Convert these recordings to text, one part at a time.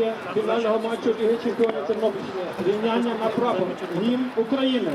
учасники фінального матчу Ліги Чемпіонів Тернопільщини, рівняння на прапор, гімн України.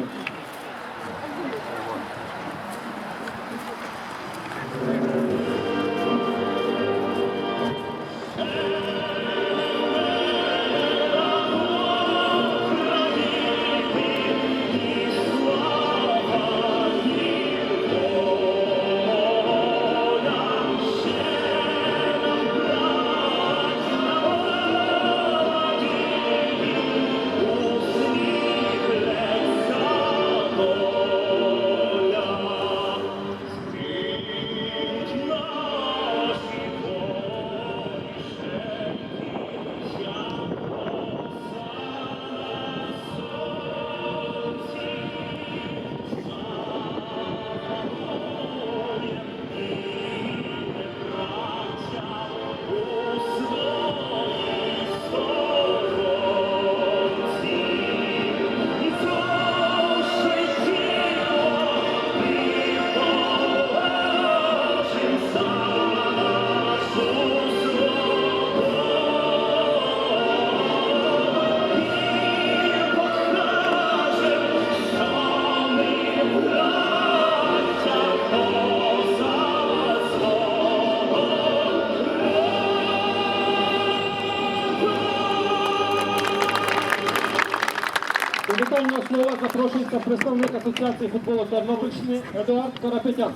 До вітального слова запрошується представник Асоціації футболу Тернопільщини Едуард Карапетян.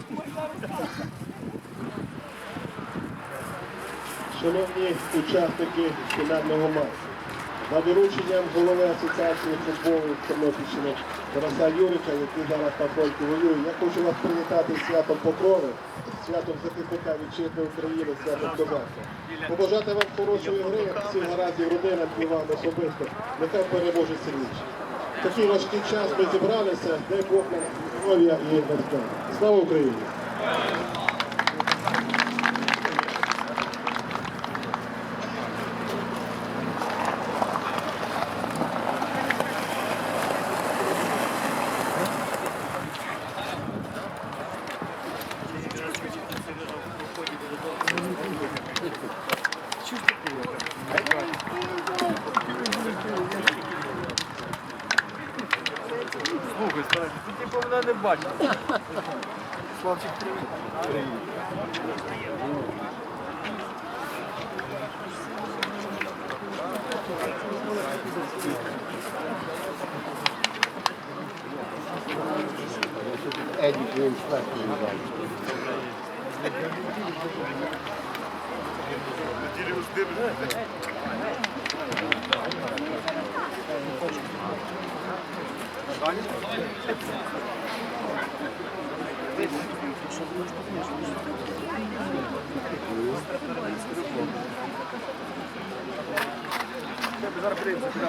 Шановні учасники фінального матчу, за дорученням голови Асоціації футболу Тернопільщини Тараса Юрика, який зараз на фронті воює, я хочу вас привітати з святом Покрови, святом захисника вітчизни України, святом козацтва. Побажати вам хорошої гри, як всім гараздів родинам і вам особисто. Нехай переможе сильніше. Такий важкий час ми зібралися, дай Бог нам здоров'я і натхнення. Слава Україні! Ти типу мене не бачив. Славчик, привіт. Зараз подивимося, куди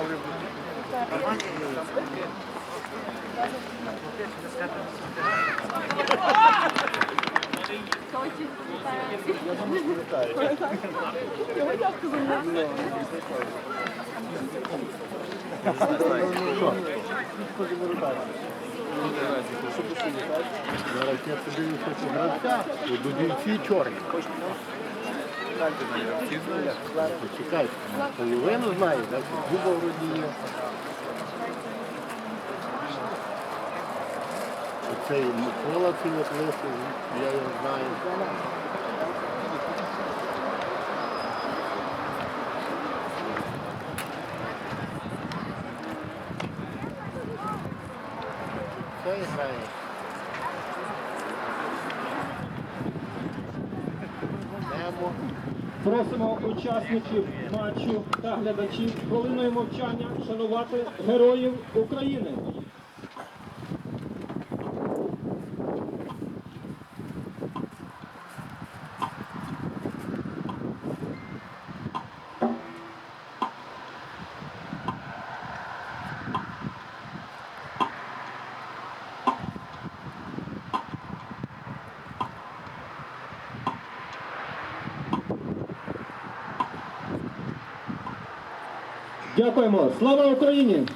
будуть. Зараз я тобі хочу гравця, дудівці чорні. Почекай, половину знаю, так? Дуба вроді є. Оцей Микола цей от я його знаю. Немо. Просимо учасників матчу та глядачів хвилиною мовчання шанувати героїв України. Дякуємо. Слава Україні!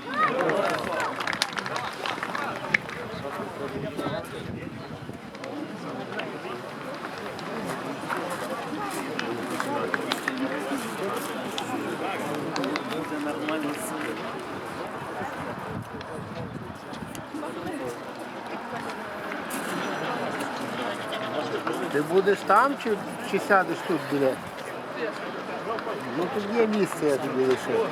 Ти будеш там чи, чи сядеш тут біля? Ну тут є місце, я тобі лишив.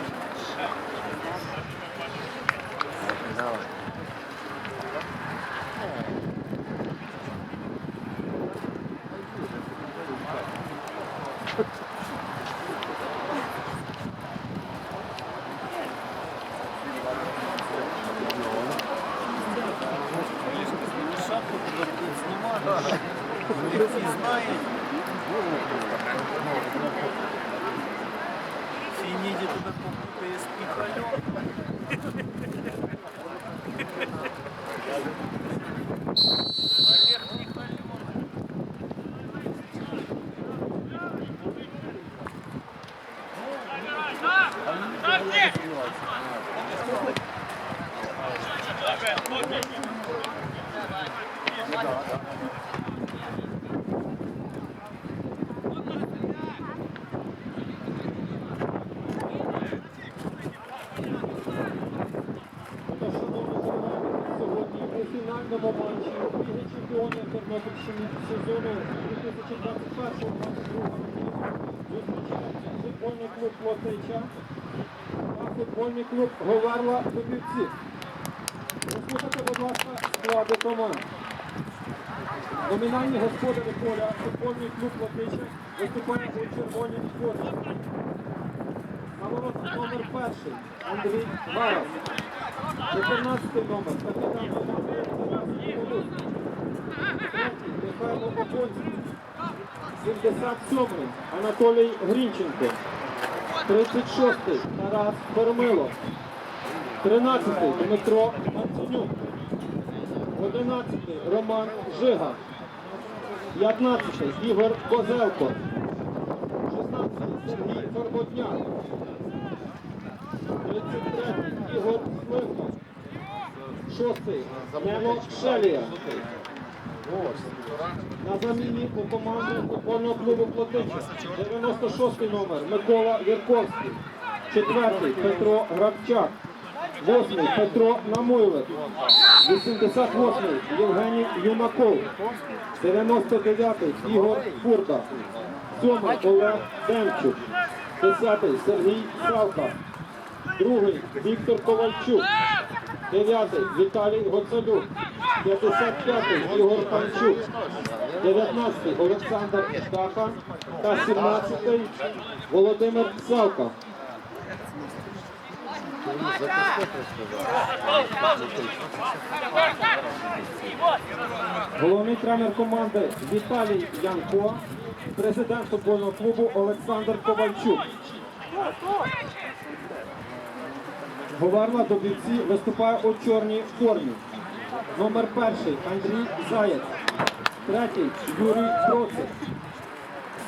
Фінальному матчі Ліги Чемпіонів Тернопільщини сезону 2021-2022 зустрічаються футбольний клуб Лотича та футбольний клуб Говерла Дубівці. Послухайте, будь ласка, склади команд. Номінальні господарі поля футбольний клуб Лотича виступає у червоній формі. На воротах номер перший Андрій Гарас. 14 номер, капітан. Третій Михайло Оконський. 77-й Анатолій Грінченко. 36-й Тарас Кормило. 13-й Дмитро Марценюк. 11-й Роман Жига. 15-й Ігор Козелко. 16-й Сергій Горботняк. 33-й Ігор Сливко. 6-й Немо Шелія. На заміні у команди футбольного клубу Плотича. 96-й номер Микола Вірковський. 4-й Петро Грабчак. 8-й Петро Намойлик. 88-й Євгеній Юмаков. 99-й Ігор Фурда. 7-й Олег Демчук. 10-й Сергій Савка. Другий Віктор Ковальчук. Дев'ятий Віталій Гоцалюк. 55-й Ігор Панчук. 19-й Олександр Даха. Та 17-й Володимир Савка. Головний тренер команди Віталій Янко, президент футбольного клубу Олександр Ковальчук. Говерла Добівці виступає у чорній формі. Номер перший Андрій Заєць. Третій Юрій Процик.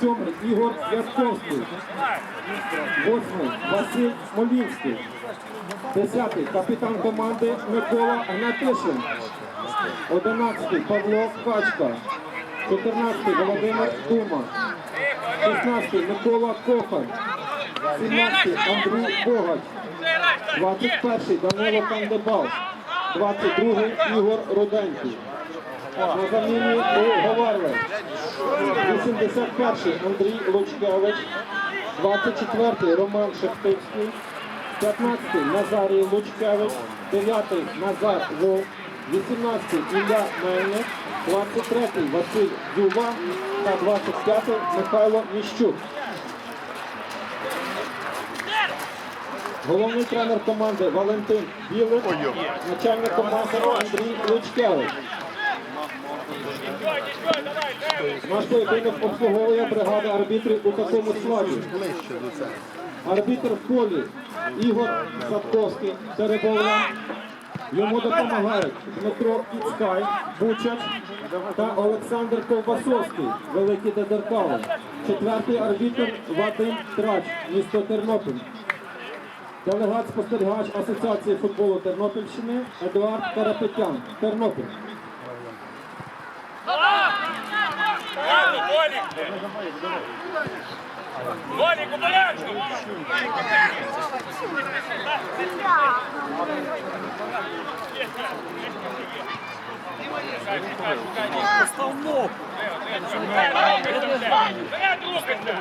Сьомий Ігор Ятковський. Восьмий Василь Смолінський. Десятий капітан команди Микола Гнатишин. Одинадцятий Павло Качка. Чотирнадцятий Володимир Дума. Шістнадцятий Микола Кохар. Сімнадцятий Андрій Богач. 21-й Данило Кандебал. 22-й Ігор Руденький. На заміні Говарли. 81-й Андрій Лучкевич. 24-й Роман Шехтицький. 15-й Назарій Лучкевич. 9-й Назар Вовк. 18-й Ілля Мельник. 23-й Василь Дзюба. Та 25-й Михайло Ніщук. Головний тренер команди Валентин Білик, начальник команди Андрій Лучкевич. Наш поєдинок обслуговує бригада арбітрів у такому складі. Арбітр в полі Ігор Садковський, Теребовля. Йому допомагають Дмитро Іцкай, Бучач та Олександр Ковбасовський, Великий Дедеркало. Четвертий арбітр Вадим Трач, місто Тернопіль. Делегат спостерігач Асоціації футболу Тернопільщини Едуард Карапетян, Тернопіль. Валік, обережно! Постав ногу. Вперед рухайся!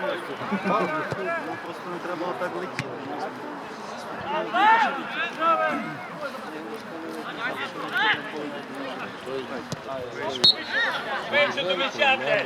Просто не треба отак летіти. Швидше до м'яча, блядь!